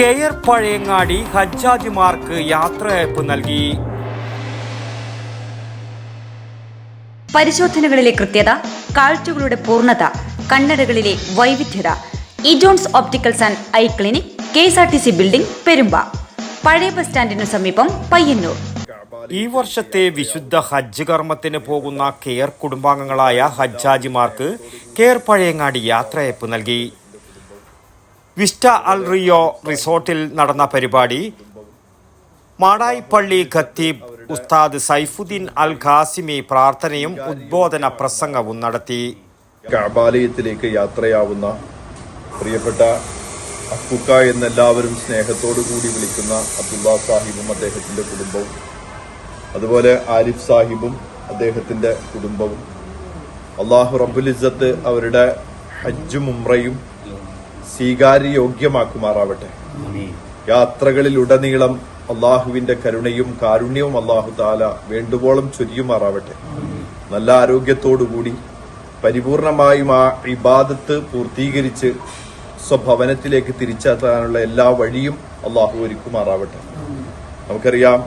Care Pazhayangadi ഹജ്ജാജിമാർക്ക് യാത്രയയപ്പ് നൽകി. പരിശോധനകളിലെ കൃത്യത കാഴ്ചകളുടെ പൂർണത കണ്ണടകളിലെ വൈവിധ്യത. E Johns opticals and eye clinic K S R T C building Perumba. പഴയ ബസ് സ്റ്റാൻഡിനു സമീപം പയ്യന്നൂർ. ഈ വർഷത്തെ വിശുദ്ധ ഹജ്ജ് കർമ്മത്തിന് പോകുന്ന കെയർ കുടുംബാംഗങ്ങളായ ഹജ്ജാജിമാർക്ക് കെയർ പഴയങ്ങാടി യാത്രയപ്പ് നൽകി. വിസ്റ്റ അൽ റിയോ റിസോർട്ടിൽ നടന്ന പരിപാടി. മാടായിപ്പള്ളി ഖത്തീബ് ഉസ്താദ് സൈഫുദ്ദീൻ അൽ ഖാസിമി പ്രാർത്ഥനയും ഉദ്ബോധന പ്രസംഗവും നടത്തി. കഅബാലയത്തിലേക്ക് യാത്രയാവുന്ന പ്രിയപ്പെട്ട അക്കുക്ക എന്നെല്ലാവരും സ്നേഹത്തോടു കൂടി വിളിക്കുന്ന അബ്ദുള്ള സാഹിബും അദ്ദേഹത്തിന്റെ കുടുംബവും അതുപോലെ ആരിഫ് സാഹിബും അദ്ദേഹത്തിന്റെ കുടുംബവും. അള്ളാഹു റബുലിസത്ത് അവരുടെ ഹജ്ജും ഉംറയും സ്വീകാര്യയോഗ്യമാക്കുമാറാവട്ടെ. യാത്രകളിലുടനീളം അള്ളാഹുവിന്റെ കരുണയും കാരുണ്യവും അള്ളാഹു താല വേണ്ടുവോളം ചൊരിയുമാറാവട്ടെ. നല്ല ആരോഗ്യത്തോടുകൂടി പരിപൂർണമായും ആ ഇബാദത്ത് പൂർത്തീകരിച്ച് സ്വഭവനത്തിലേക്ക് തിരിച്ചെത്താനുള്ള എല്ലാ വഴിയും അള്ളാഹു ഒരുക്കുമാറാവട്ടെ. നമുക്കറിയാം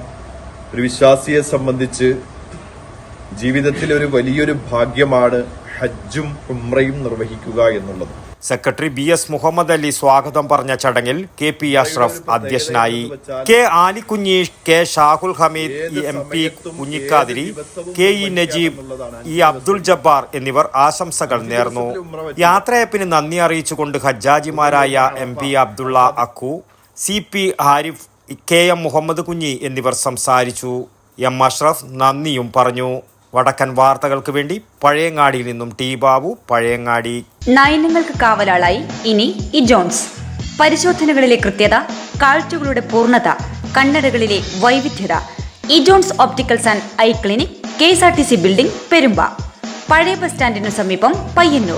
ഒരു വിശ്വാസിയെ സംബന്ധിച്ച് ജീവിതത്തിൽ ഒരു വലിയൊരു ഭാഗ്യമാണ് ഹജ്ജും ഉംറയും നിർവഹിക്കുക എന്നുള്ളത്. Secretary B S Muhammad Ali സ്വാഗതം പറഞ്ഞ ചടങ്ങിൽ കെ പി അഷ്റഫ് അധ്യക്ഷനായി K Alikunji K Shahul Hameed M P Kunhikathiri K E Najeeb E Abdul Jabbar എന്നിവർ ആശംസകൾ നേർന്നു. യാത്രയപ്പിന് നന്ദി അറിയിച്ചുകൊണ്ട് ഹജ്ജാജിമാരായ M P Abdulla Akku C P Harif K M Muhammad Kunji എന്നിവർ സംസാരിച്ചു. എം അഷ്റഫ് നന്ദിയും പറഞ്ഞു. വടക്കൻ വാർത്തകൾക്ക് വേണ്ടി പഴയങ്ങാടിയിൽ നിന്നും ടി ബാബു പഴയങ്ങാടി. നയനങ്ങൾക്ക് കാവലാളായി ഇനി ഇ ജോൺസ്. പരിശോധനകളിലെ കൃത്യത കാഴ്ചകളുടെ പൂർണത കണ്ണടകളിലെ വൈവിധ്യത. E Johns opticals and eye clinic K S R T C building Perumba. പഴയ ബസ് സ്റ്റാൻഡിനു സമീപം പയ്യന്നൂർ.